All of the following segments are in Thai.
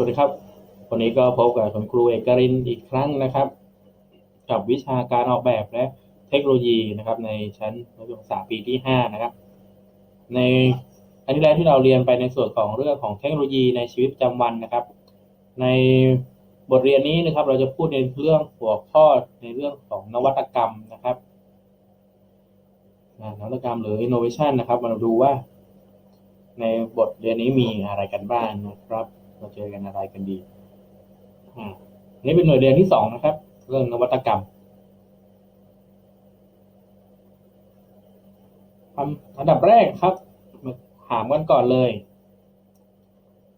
สวัสดีครับ วันนี้ก็พบกับคุณครูเอกรินอีกครั้งนะครับ กับวิชาการออกแบบและเทคโนโลยีนะครับ ในชั้นมัธยมศึกษาปีที่ 5 นะครับ ในอันที่แล้วที่เราเรียนไปในส่วนของเรื่องของเทคโนโลยีในชีวิตประจำวันนะครับ ในบทเรียนนี้นะครับ เราจะพูดในเรื่องหัวข้อในเรื่องของนวัตกรรมนะครับนวัตกรรมหรือ innovation นะครับ มาดูว่า ในบทเรียนนี้มีอะไรกันบ้างนะครับ เราเจอกันอะไรกันดี อ่านนี้เป็นหน่วยเรียนที่สองนะครับ เรื่องนวัตกรรมคำอันดับแรกครับมาถามกันก่อนเลย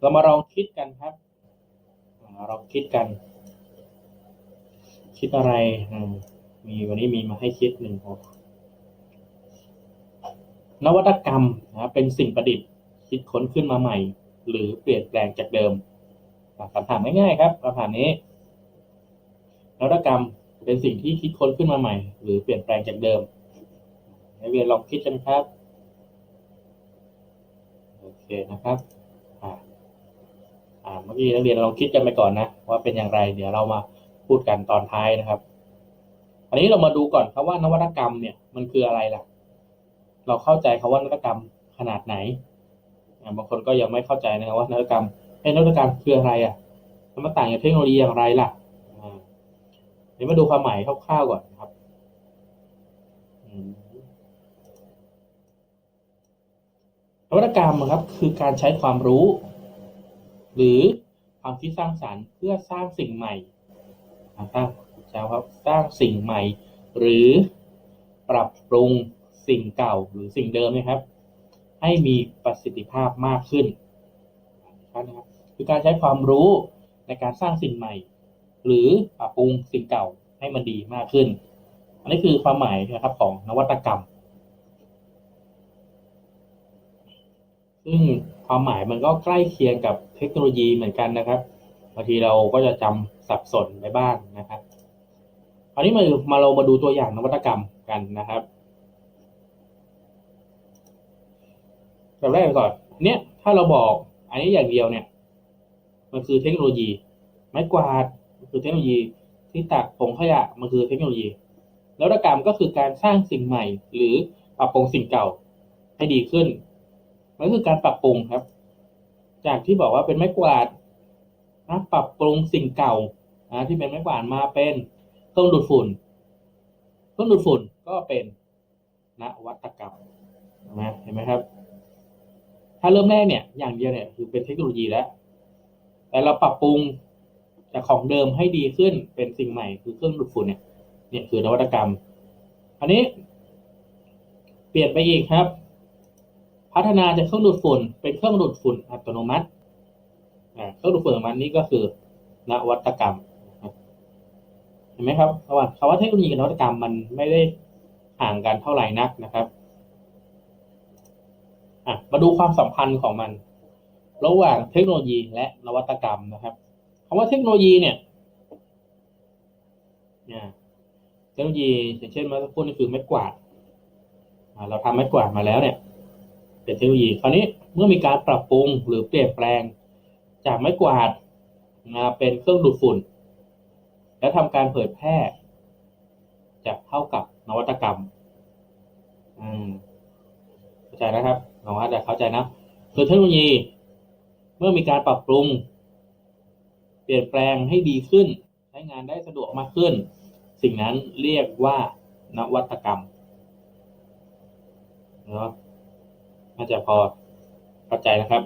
เรามาลองคิดกันครับเราคิดกัน คิดอะไรมมีวันนี้มีมาให้คิดหนึ่งหัวนวัตกรรมนะครับเป็นสิ่งประดิษฐ์ คิดค้นขึ้นมาใหม่ หรือเปลี่ยนแปลงจากเดิมคำถามง่ายๆครับคำถามนี้นวัตกรรมเป็นสิ่งที่คิดค้นขึ้นมาใหม่ หรือเปลี่ยนแปลงจากเดิมนักเรียนลองคิดกันครับโอเคนะครับอ่าอ่เมื่อกี้นักเรียนลองคิดกันไปก่อนนะว่าเป็นอย่างไร เดี๋ยวเรามาพูดกันตอนท้ายนะครับ อันนี้เรามาดูก่อนครับว่านวัตกรรมเนี่ยมันคืออะไรล่ะ เราเข้าใจคาว่านวัตกรรมขนาดไหน บางคนก็ยังไม่เข้าใจนะครับว่านวัตกรรมเอ้นวัตกรรมคืออะไรอะมันต่างจากเทคโนโลยีอย่างไรล่ะเดี๋ยวมาดูความหมายคร่าวๆก่อนนะครับนวัตกรรมครับคือการใช้ความรู้ หรือความคิดสร้างสรรค์เพื่อสร้างสิ่งใหม่สร้างใช่ครับสร้างสิ่งใหม่ หรือปรับปรุงสิ่งเก่าหรือสิ่งเดิมนะครับ ให้มีประสิทธิภาพมากขึ้นนะครับคือการใช้ความรู้ในการสร้างสิ่งใหม่ หรือปรับปรุงสิ่งเก่าให้มันดีมากขึ้น อันนี้คือความหมายนะครับของนวัตกรรม ซึ่งความหมายมันก็ใกล้เคียงกับเทคโนโลยีเหมือนกันนะครับบางทีเราก็จะจำสับสนไปบ้างนะครับคราวนี้มามาเรามาดูตัวอย่างนวัตกรรมกันนะครับ แบบแรกก่อน เนี้ยถ้าเราบอกอันนี้อย่างเดียวเนี่ย มันคือเทคโนโลยี ไม้กวาดคือเทคโนโลยีที่ตักผงขยะมันคือเทคโนโลยีนวัตกรรมก็คือการสร้างสิ่งใหม่ หรือปรับปรุงสิ่งเก่าให้ดีขึ้นมันคือการปรับปรุงครับ จากที่บอกว่าเป็นไม้กวาดนะปรับปรุงสิ่งเก่านะที่เป็นไม้กวาดมาเป็นเครื่องดูดฝุ่นเครื่องดูดฝุ่นก็เป็นนวัตกรรมนะเห็นไหมครับ ถ้าเริ่มแรกเนี่ย อย่างเดียวเนี่ยคือเป็นเทคโนโลยีแล้ว แต่เราปรับปรุงจากของเดิมให้ดีขึ้นเป็นสิ่งใหม่คือเครื่องดูดฝุ่นเนี่ย เนี่ยคือนวัตกรรม อันนี้ เปลี่ยนไปอีกครับ พัฒนาจากเครื่องดูดฝุ่น เป็นเครื่องดูดฝุ่นอัตโนมัติเครื่องดูดฝุ่นอัตโนมัตินี่ก็คือนวัตกรรมเห็นไหมครับระหว่างคำว่าเทคโนโลยีกับนวัตกรรมมันไม่ได้ห่างกันเท่าไหร่นักนะครับ อะมาดูความสัมพันธ์ของมัน ระหว่างเทคโนโลยีและนวัตกรรมนะครับคำว่าเทคโนโลยีเนี่ยเทคโนโลยีอย่างเช่นมื่อสักครู่นี่คือไม้กวาดเราทำไม้กวาดมาแล้วเนี่ย เป็นเทคโนโลยีคราวนี้เมื่อมีการปรับปรุงหรือเปลี่ยนแปลงจากไม้กวาดมาเป็นเครื่องดูดฝุ่น และทำการเผยแพร่จะเท่ากับนวัตกรรม อืมเข้าใจนะครับ หวังว่าจะเข้าใจนะคือเทคโนโลยี เมื่อมีการปรับปรุง เปลี่ยนแปลงให้ดีขึ้น ใช้งานได้สะดวกมากขึ้น สิ่งนั้นเรียกว่านวัตกรรมเนาะน่าจะพอเข้าใจนะครับ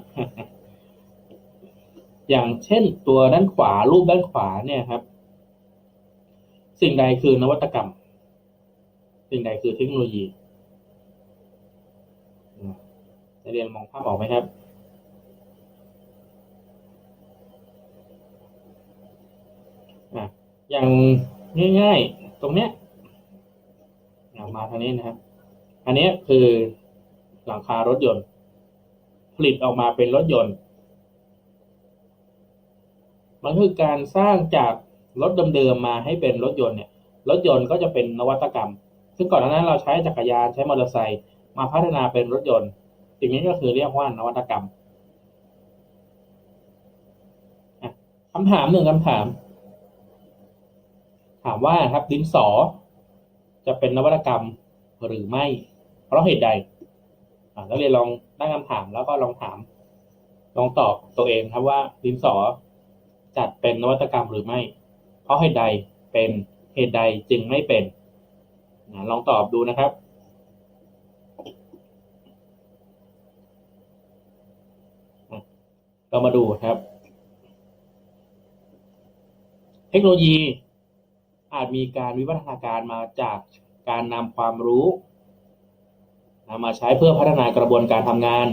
อย่างเช่นตัวด้านขวารูปด้านขวาเนี่ยครับ สิ่งใดคือนวัตกรรม สิ่งใดคือเทคโนโลยี นักเรียนมองภาพออกไหมครับ อย่างง่ายๆ ตรงเนี้ยมาทางนี้นะครับ อันนี้คือหลังคารถยนต์ ผลิตออกมาเป็นรถยนต์ มันคือการสร้างจากรถเดิมๆมาให้เป็นรถยนต์เนี่ย รถยนต์ก็จะเป็นนวัตกรรม ซึ่งก่อนหน้านั้นเราใช้จักรยานใช้มอเตอร์ไซค์มาพัฒนาเป็นรถยนต์ สิ่งนี้ก็คือเรียกว่านวัตกรรมคำถามหนึ่งคำถาม ถามว่าครับดินสอ จะเป็นนวัตกรรมหรือไม่ เพราะเหตุใดนักเรียนลองตั้งคำถามแล้วก็ลองถาม ลองตอบตัวเองครับว่าดินสอจัดเป็นนวัตกรรมหรือไม่ เพราะเหตุใดเป็นเหตุใดจึงไม่เป็น ลองตอบดูนะครับ เรามาดูครับ เทคโนโลยี อาจมีการวิวัฒนาการมาจากการนำความรู้นำมาใช้เพื่อพัฒนากระบวนการทำงาน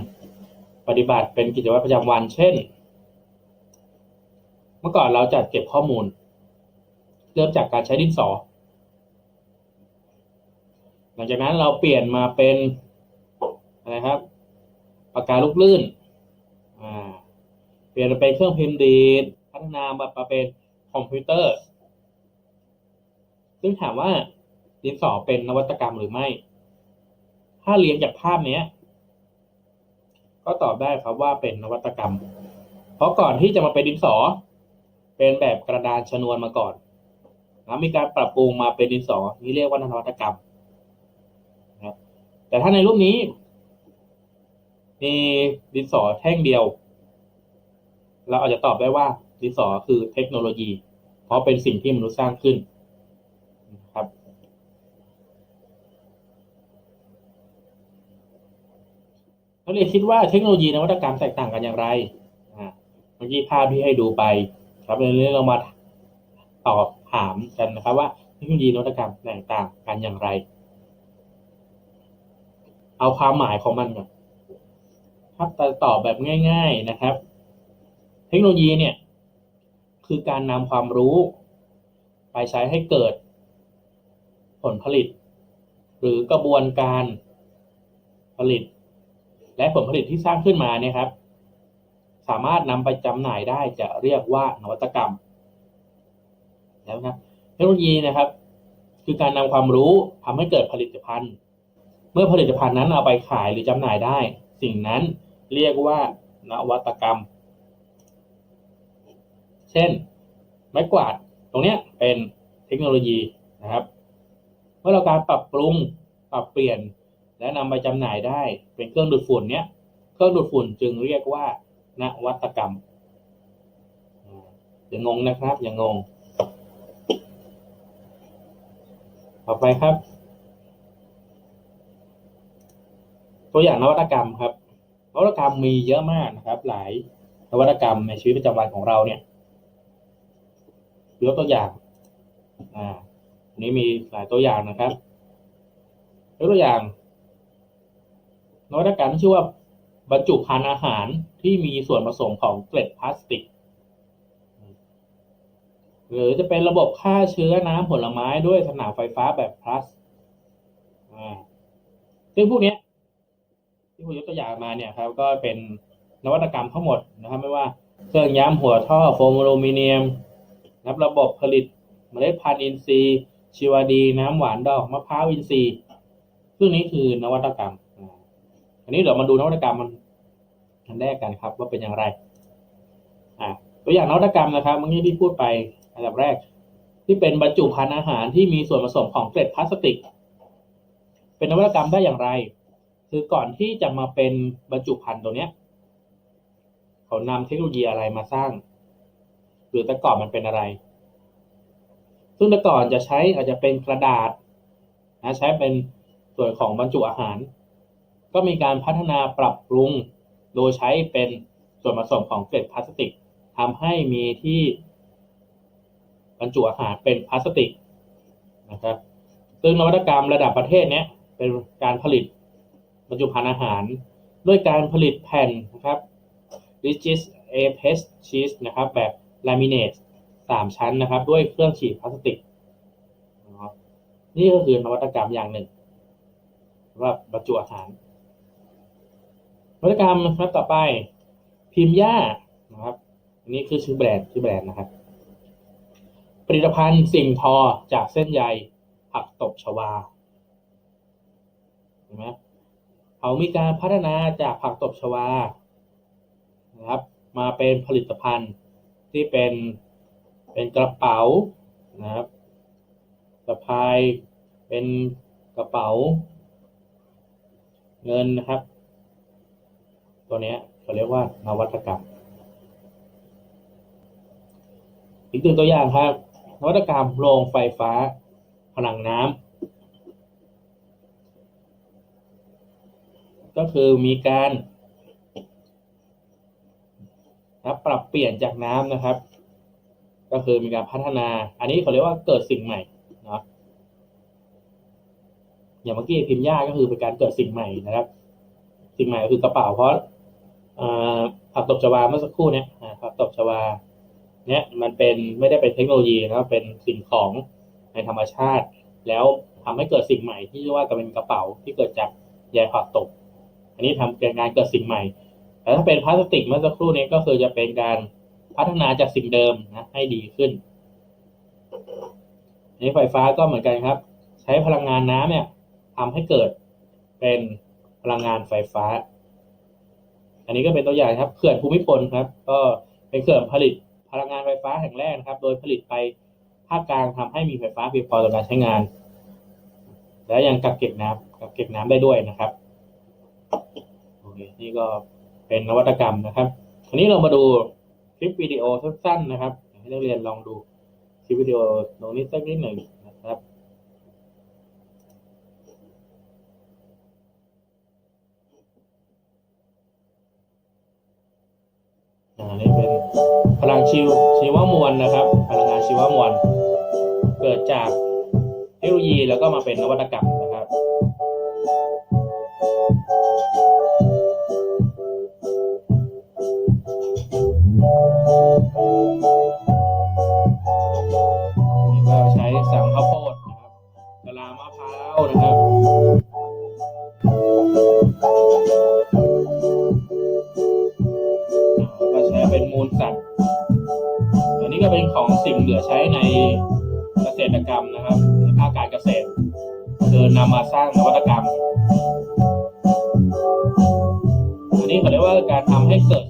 ปฏิบัติเป็นกิจวัตรประจำวัน เช่น เมื่อก่อนเราจัดเก็บข้อมูล เริ่มจากการใช้ดินสอ หลังจากนั้นเราเปลี่ยนมาเป็นอะไรครับปากกาลูกลื่น เปลี่ยนเป็นเครื่องพิมพ์ดีดพัฒนามาเป็นคอมพิวเตอร์ ซึ่งถามว่าดินสอเป็นนวัตกรรมหรือไม่ ถ้าเรียนจากภาพเนี้ย ก็ตอบได้ครับว่าเป็นนวัตกรรม เพราะก่อนที่จะมาเป็นดินสอ เป็นแบบกระดานชนวนมาก่อน แล้วมีการปรับปรุงมาเป็นดินสอ นี่เรียกว่านวัตกรรมนะครับแต่ถ้าในรูปนี้ มีดินสอแท่งเดียว เราอาจจะตอบได้ว่าดินสอคือเทคโนโลยี เพราะเป็นสิ่งที่มนุษย์สร้างขึ้นครับ นักเรียนคิดว่าเทคโนโลยีนวัตกรรมแตกต่างกันอย่างไรอ่าเมื่อกี้ภาพที่ให้ดูไป ครับในเรื่องเรามาตอบถามกันนะครับ ว่าเทคโนโลยีนวัตกรรมแตกต่างกันอย่างไร เอาความหมายของมันก่อนครับแต่ตอบแบบง่าย ๆนะครับ เทคโนโลยีเนี่ยคือการนำความรู้ ไปใช้ให้เกิดผลผลิต หรือกระบวนการผลิต และผลผลิตที่สร้างขึ้นมาเนี่ยครับ สามารถนำไปจำหน่ายได้จะเรียกว่านวัตกรรม แล้วนะเทคโนโลยีนะครับ คือการนำความรู้ทำให้เกิดผลิตภัณฑ์ เมื่อผลิตภัณฑ์นั้นเอาไปขายหรือจำหน่ายได้ สิ่งนั้นเรียกว่านวัตกรรม เช่น ไม้กวาดตรงเนี้ยเป็นเทคโนโลยีนะครับ เมื่อเราการปรับปรุงปรับเปลี่ยน และนำไปจำหน่ายได้เป็นเครื่องดูดฝุ่นเนี้ยเครื่องดูดฝุ่นจึงเรียกว่านวัตกรรมอย่างงงนะครับ อย่างงง ต่อไปครับ ตัวอย่างนวัตกรรมครับ นวัตกรรมมีเยอะมากนะครับ หลายนวัตกรรมในชีวิตประจำวันของเราเนี่ย ยกตัวอย่างอ่านี้มีหลายตัวอย่างนะครับยกตัวอย่างนวัตกรรมที่ชื่อว่าบรรจุภัณฑ์อาหารที่มีส่วนผสมของเกล็ดพลาสติก หรือจะเป็นระบบฆ่าเชื้อน้ำผลไม้ด้วยสนามไฟฟ้าแบบพลัสอ่าซึ่งพวกนี้ที่ผมยกตัวอย่างมาเนี่ยครับ ก็เป็นนวัตกรรมทั้งหมดนะครับ ไม่ว่าเครื่องย้ำหัวท่อโฟมอลูมิเนียม นะครับระบบผลิตเมล็ดพันธุ์อินทรีย์ ชีวดี น้ำหวานดอกมะพร้าวอินทรีย์ซึ่งนี้คือนวัตกรรมอันนี้เดี๋ยวมาดูนวัตกรรมมันอันแรกกันครับ ว่าเป็นอย่างไรอ่าตัวอย่างนวัตกรรมนะครับเมื่อกี้ที่พูดไปอันดับแรก ที่เป็นบรรจุภัณฑ์อาหารที่มีส่วนผสมของเกล็ดพลาสติก เป็นนวัตกรรมได้อย่างไร คือก่อนที่จะมาเป็นบรรจุภัณฑ์ตัวเนี้ยเขานำเทคโนโลยีอะไรมาสร้าง หรือแต่ก่อนมันเป็นอะไร ซึ่งแต่ก่อนจะใช้อาจจะเป็นกระดาษนะใช้เป็นส่วนของบรรจุอาหาร ก็มีการพัฒนาปรับปรุง โดยใช้เป็นส่วนผสมของเกล็ดพลาสติกทำให้มีที่บรรจุอาหารเป็นพลาสติกนะครับ ซึ่งนวัตกรรมระดับประเทศเนี้ยเป็นการผลิตบรรจุภัณฑ์อาหาร ด้วยการผลิตแผ่นนะครับ rigid a p e s cheese นะครับ แบบ laminate สามชั้นนะครับ ด้วยเครื่องฉีดพลาสติกนะครับนี่ก็คือนวัตกรรมอย่างหนึ่งสำหรับบรรจุอาหารนวัตกรรมครับต่อไป พิมพ์ย่านะครับอันนี้คือชื่อแบรนด์ชื่อแบรนด์นะครับ ผลิตภัณฑ์สิ่งทอจากเส้นใยผักตบชวาเห็นไหมเขามีการพัฒนาจากผักตบชวานะครับ มาเป็นผลิตภัณฑ์ ที่เป็นเป็นกระเป๋านะครับสะพายเป็นกระเป๋า เงินนะครับ ตัวนี้เขาเรียกว่านวัตกรรม อีกหนึ่งตัวอย่างครับ นวัตกรรมโรงไฟฟ้าพลังน้ำก็คือมีการ นะปรับเปลี่ยนจากน้ำนะครับ ก็คือมีการพัฒนา อันนี้เขาเรียกว่าเกิดสิ่งใหม่เนาะอย่างเมื่อกี้พิมพ์ยากก็คือเป็นการเกิดสิ่งใหม่นะครับ สิ่งใหม่ก็คือกระเป๋าเพราะอ่าผักตบชวาเมื่อสักครู่เนี่ยอ่าผักตบชวาเนี่ยมันเป็นไม่ได้เป็นเทคโนโลยีนะครับเป็นสิ่งของในธรรมชาติ แล้วทำให้เกิดสิ่งใหม่ที่เรียกว่าจะเป็นกระเป๋าที่เกิดจากใยผักตบ อันนี้ทำเป็นการเกิดสิ่งใหม่ แต่ถ้าเป็นพลาสติกเมื่อสักครู่นี้ก็คือจะเป็นการพัฒนาจากสิ่งเดิมนะให้ดีขึ้นอันนี้ไฟฟ้าก็เหมือนกันครับ ใช้พลังงานน้ำเนี่ยทำให้เกิดเป็นพลังงานไฟฟ้า อันนี้ก็เป็นตัวอย่างครับเขื่อนภูมิพลครับ ก็เป็นเขื่อนผลิตพลังงานไฟฟ้าแห่งแรกนะครับ โดยผลิตไปภาคกลางทำให้มีไฟฟ้าเพียงพอต่อการใช้งาน และยังกักเก็บน้ำกักเก็บน้ำได้ด้วยนะครับ โอเค นี่ก็ เป็นนวัตกรรมนะครับทีนี้เรามาดูคลิปวิดีโอสั้นๆนะครับ ให้นักเรียนลองดูคลิปวิดีโอตรงนี้สักนิดหนึ่งนะครับอ่านี่เป็นพลังชีวชีวมวลนะครับ พลังงานชีวมวลเกิดจากเทคโนโลยีแล้วก็มาเป็นนวัตกรรมนะครับ นะครับก็ใช้เป็นมูลสัตว์ อันนี้ก็เป็นของสิ่งเหลือใช้ในเกษตรกรรมนะครับในภาคการเกษตรคือนำมาสร้างนวัตกรรม อันนี้เขาเรียกว่าการทำให้เกิด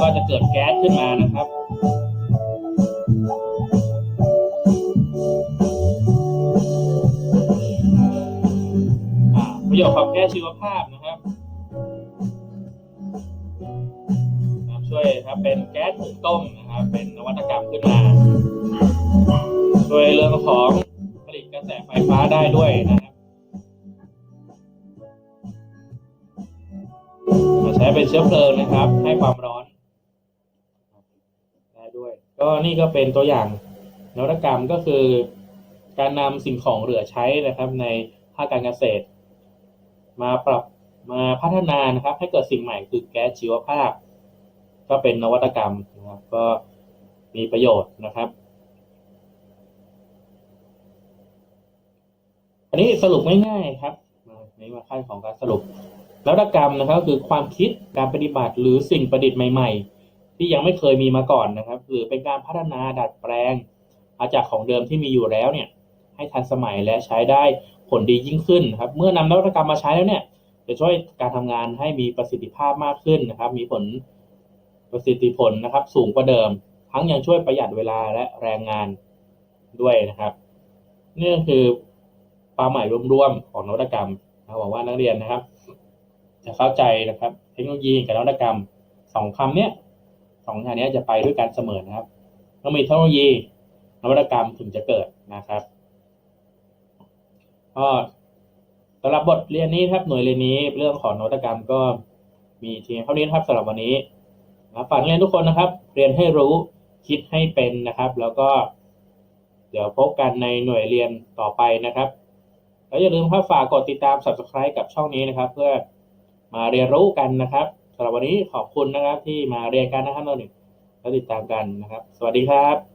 ก็จะเกิดแก๊สขึ้นมานะครับอ่าประโยชน์ของแก้ชีวภาพนะครับช่วยครับเป็นแก๊สหุงต้มนะครับเป็นนวัตกรรมขึ้นมาช่วยเรื่องของผลิตกระแสไฟฟ้าได้ด้วยนะครับมาใช้เป็นเชื้อเพลิงนะครับ ให้ความร้อน ก็นี่ก็เป็นตัวอย่างนวัตกรรมก็คือ การนำสิ่งของเหลือใช้นะครับ ในภาคการเกษตร มาปรับมาพัฒนานะครับ ให้เกิดสิ่งใหม่คือแก๊สชีวภาพ ก็เป็นนวัตกรรมนะครับ ก็มีประโยชน์นะครับ อันนี้สรุปง่ายๆครับในมาขั้นของการสรุปนวัตกรรมนะครับ คือความคิดการปฏิบัติหรือสิ่งประดิษฐ์ใหม่ ๆ ที่ยังไม่เคยมีมาก่อนนะครับ หรือเป็นการพัฒนาดัดแปลงมาจากของเดิมที่มีอยู่แล้วเนี่ย ให้ทันสมัยและใช้ได้ผลดียิ่งขึ้นครับ เมื่อนำนวัตกรรมมาใช้แล้วเนี่ยจะช่วยการทำงานให้มีประสิทธิภาพมากขึ้นนะครับ มีผลประสิทธิผลนะครับ สูงกว่าเดิม ทั้งยังช่วยประหยัดเวลาและแรงงานด้วยนะครับนี่ก็คือความหมายรวมๆของนวัตกรรมนะหวังว่านักเรียนนะครับ จะเข้าใจนะครับ เทคโนโลยีกับนวัตกรรมสองคำเนี้ย สองอย่างนี้จะไปด้วยกันเสมอนะครับต้องมีเทคโนโลยีนวัตกรรมถึงจะเกิดนะครับก็สำหรับบทเรียนนี้ครับหน่วยเรียนนี้เรื่องของนวัตกรรมก็มีเพียงเท่านี้นครับสำหรับวันนี้นะฝากนักเรียนทุกคนนะครับ เรียนให้รู้คิดให้เป็นนะครับ แล้วก็ เดี๋ยวพบกันในหน่วยเรียนต่อไปนะครับแล้วอย่าลืมครับฝากกดติดตาม subscribe กับช่องนี้นะครับ เพื่อมาเรียนรู้กันนะครับำหรับวันนี้ขอบคุณนะครับที่มาเรียนกันนะครับตอนหนึ่งแล้วติดตามกันนะครับ สวัสดีครับ